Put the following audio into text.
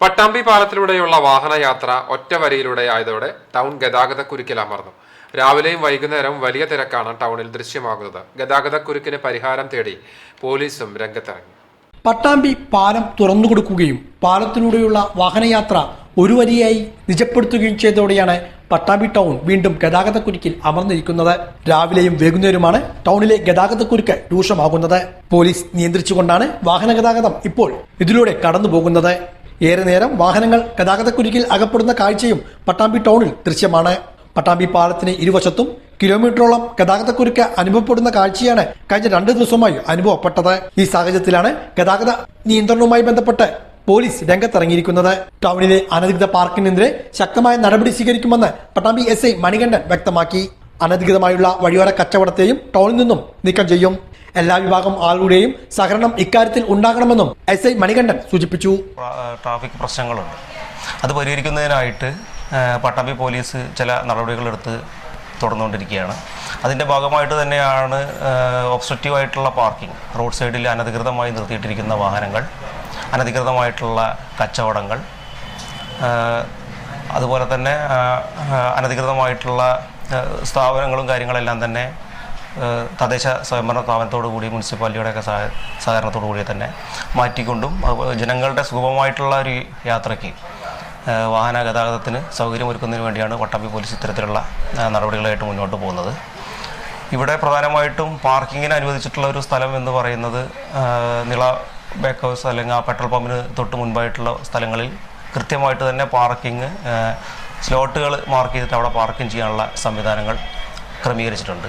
പട്ടാമ്പി പാലത്തിലൂടെയുള്ള വാഹനയാത്ര ഒറ്റ വരിയിലൂടെ ആയതോടെ ടൗൺ ഗതാഗതക്കുരുക്കിൽ അമർന്നു. രാവിലെയും വൈകുന്നേരവും വലിയ തിരക്കാണ് ടൗണിൽ ദൃശ്യമാകുന്നത്. ഗതാഗതക്കുരുക്കിന് പരിഹാരം തേടി പോലീസും രംഗത്തിറങ്ങി. പട്ടാമ്പി പാലം തുറന്നുകൊടുക്കുകയും പാലത്തിലൂടെയുള്ള വാഹനയാത്ര ഒരു വരിയായി നിജപ്പെടുത്തുകയും ചെയ്തതോടെയാണ് പട്ടാമ്പി ടൗൺ വീണ്ടും ഗതാഗതക്കുരുക്കിൽ അമർന്നിരിക്കുന്നത്. രാവിലെയും വൈകുന്നേരമാണ് ടൗണിലെ ഗതാഗതക്കുരുക്ക് രൂക്ഷമാകുന്നത്. പോലീസ് നിയന്ത്രിച്ചുകൊണ്ടാണ് വാഹന ഗതാഗതം ഇപ്പോൾ ഇതിലൂടെ കടന്നു പോകുന്നത് ഏറെ നേരം വാഹനങ്ങൾ ഗതാഗതക്കുരുക്കിൽ അകപ്പെടുന്ന കാഴ്ചയും പട്ടാമ്പി ടൗണിൽ ദൃശ്യമാണ്. പട്ടാമ്പി പാലത്തിന് ഇരുവശത്തും കിലോമീറ്ററോളം ഗതാഗതക്കുരുക്ക് അനുഭവപ്പെടുന്ന കാഴ്ചയാണ് കഴിഞ്ഞ രണ്ട് ദിവസമായി അനുഭവപ്പെട്ടത്. ഈ സാഹചര്യത്തിലാണ് ഗതാഗത നിയന്ത്രണവുമായി ബന്ധപ്പെട്ട് പോലീസ് രംഗത്തിറങ്ങിയിരിക്കുന്നത്. ടൗണിലെ അനധികൃത പാർക്കിനെതിരെ ശക്തമായ നടപടി സ്വീകരിക്കുമെന്ന് പട്ടാമ്പി എസ് ഐ മണികണ്ഠൻ വ്യക്തമാക്കി. അനധികൃതമായുള്ള വഴിയോര കച്ചവടത്തെയും ടൗണിൽ നിന്നും നീക്കം ചെയ്യും. എല്ലാ വിഭാഗം ആളുകളുടെയും സഹകരണം ഇക്കാര്യത്തിൽ ഉണ്ടാകണമെന്നും എസ് ഐ മണികണ്ഠൻ സൂചിപ്പിച്ചു. ട്രാഫിക് പ്രശ്നങ്ങളുണ്ട്. അത് പരിഹരിക്കുന്നതിനായിട്ട് പട്ടാമ്പി പോലീസ് ചില നടപടികളെടുത്ത് തുടർന്നുകൊണ്ടിരിക്കുകയാണ്. അതിന്റെ ഭാഗമായിട്ട് തന്നെയാണ് ഒബ്സ്ട്രക്റ്റീവ് ആയിട്ടുള്ള പാർക്കിംഗ് റോഡ് സൈഡിൽ അനധികൃതമായി നിർത്തിയിട്ടിരിക്കുന്ന വാഹനങ്ങൾ അനധികൃതമായിട്ടുള്ള കച്ചവടങ്ങൾ അതുപോലെ തന്നെ അനധികൃതമായിട്ടുള്ള സ്ഥാപനങ്ങളും കാര്യങ്ങളെല്ലാം തന്നെ തദ്ദേശ സ്വയംഭരണ സ്ഥാപനത്തോടു കൂടി മുനിസിപ്പാലിറ്റിയുടെയൊക്കെ സഹ സഹകരണത്തോടു കൂടി തന്നെ മാറ്റിക്കൊണ്ടും അതുപോലെ ജനങ്ങളുടെ സുഗമമായിട്ടുള്ള ഒരു യാത്രയ്ക്ക് വാഹന ഗതാഗതത്തിന് സൗകര്യമൊരുക്കുന്നതിന് വേണ്ടിയാണ് വട്ടമ്പി പോലീസ് ഇത്തരത്തിലുള്ള നടപടികളായിട്ട് മുന്നോട്ട് പോകുന്നത്. ഇവിടെ പ്രധാനമായിട്ടും പാർക്കിങ്ങിന് അനുവദിച്ചിട്ടുള്ള ഒരു സ്ഥലം എന്ന് പറയുന്നത് നിള ബേക്ക് ഹൗസ് അല്ലെങ്കിൽ ആ പെട്രോൾ പമ്പിന് തൊട്ട് മുൻപായിട്ടുള്ള സ്ഥലങ്ങളിൽ കൃത്യമായിട്ട് തന്നെ പാർക്കിങ് സ്ലോട്ടുകൾ മാർക്ക് ചെയ്തിട്ട് അവിടെ പാർക്കിംഗ് ചെയ്യാനുള്ള സംവിധാനങ്ങൾ ക്രമീകരിച്ചിട്ടുണ്ട്.